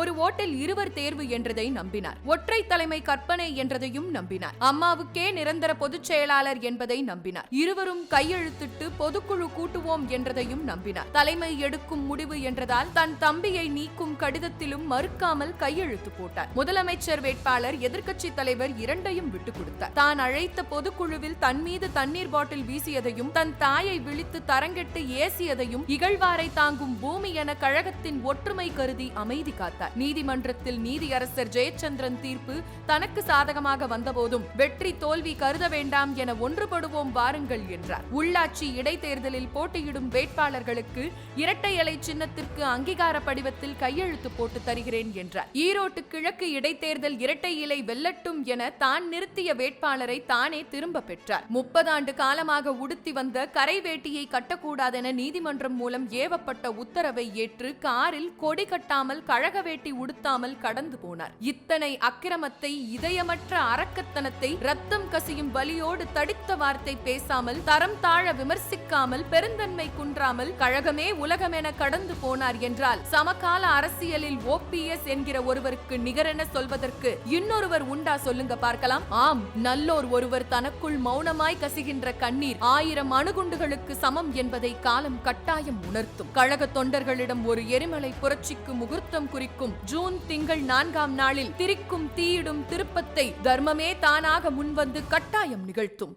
ஒரு ஓட்டில் இருவர் தேர்வு என்றதை நம்பினார். ஒற்றை தலைமை கற்பனை என்றதையும் நம்பினார். அம்மாவுக்கே நிரந்தர பொதுச் செயலாளர் என்பதை நம்பினார். இருவரும் கையெழுத்திட்டு பொதுக்குழு கூட்டுவோம் என்றதையும் நம்பினார். தலைமை எடுக்கும் முடிவு என்றதால் தன் தம்பியை நீக்கும் கடிதத்திலும் மறுக்காமல் கையெழுத்து போட்டார். முதலமைச்சர் வேட்பாளர் எதிர்க்கட்சி தலைவர் இரண்டையும் விட்டுக் கொடுத்தார். தான் அழைத்த பொதுக்குழுவில் தன் மீது தண்ணீர் பாட்டில் வீசியதையும் தன் தாயை விழித்து தரங்கெட்டு ஏசியதையும் இகழ்வாரை தாங்கும் பூமி என கழகத்தின் ஒற்றுமை கருதி அமைதி காத்தார். நீதிமன்றத்தில் நீதியரசர் ஜெயச்சந்திரன் தீர்ப்பு தனக்கு சாதகமாக வந்தபோதும் வெற்றி தோல்வி கருத வேண்டாம் என ஒன்றுபடுவோம் வாருங்கள் என்றார். உள்ளாட்சி இடைத்தேர்தலில் போட்டியிடும் வேட்பாளர்களுக்கு இரட்டை இலை சின்னத்திற்கு அங்கீகார படிவத்தில் கையெழுத்து போட்டு தருகிறேன் என்றார். ஈரோட்டு கிழக்கு இடைத்தேர்தல் இரட்டை இலை வெல்லட்டும் என தான் நிறுத்திய வேட்பாளரை தானே திரும்ப பெற்றார். முப்பதாண்டு காலமாக உடுத்தி வந்த கரை வேட்டியை கட்டக்கூடாதென நீதிமன்றம் மூலம் ஏவப்பட்ட உத்தரவை ஏற்று காரில் கொடி கட்டாமல் கழக வேட்டி உடுத்தாமல் கடந்து போனார். இத்தனை அக்கிரமத்தை இதயமற்ற அரக்கத்தனத்தை ரத்தம் கசியும் வலியோடு தடித்த வார்த்தை பேசாமல் தரம் தாழ விமர்சிக்காமல் பெருந்தன்மை குன்றாமல் கழகமே உலகமென கடந்து போனார் என்றால் சமகால அரசியலில் ஓபிஎஸ் என்கிற ஒருவருக்கு நிகரென சொல்வதற்கு இன்னொருவர் உண்டா சொல்லுங்க பார்க்கலாம். ஆம் நல்லோர் ஒருவர் தனக்குள் மௌனமாய் கசிகின்ற கண்ணீர் ஆயிரம் அணுகுண்டுகளுக்கு சமம் என்பதை காலம் கட்டாயம் உணர்த்தும். கழக தொண்டர்களிடம் ஒரு எரிமலை புரட்சிக்கு முகூர்த்தம் குறிக்கும் ஜூன் திங்கள் நான்காம் நாளில் திரிக்கும் தீயிடும் திருப்பத்தை தர்மமே தானாக முன்வந்து கட்டாயம் நிகழ்த்தும்.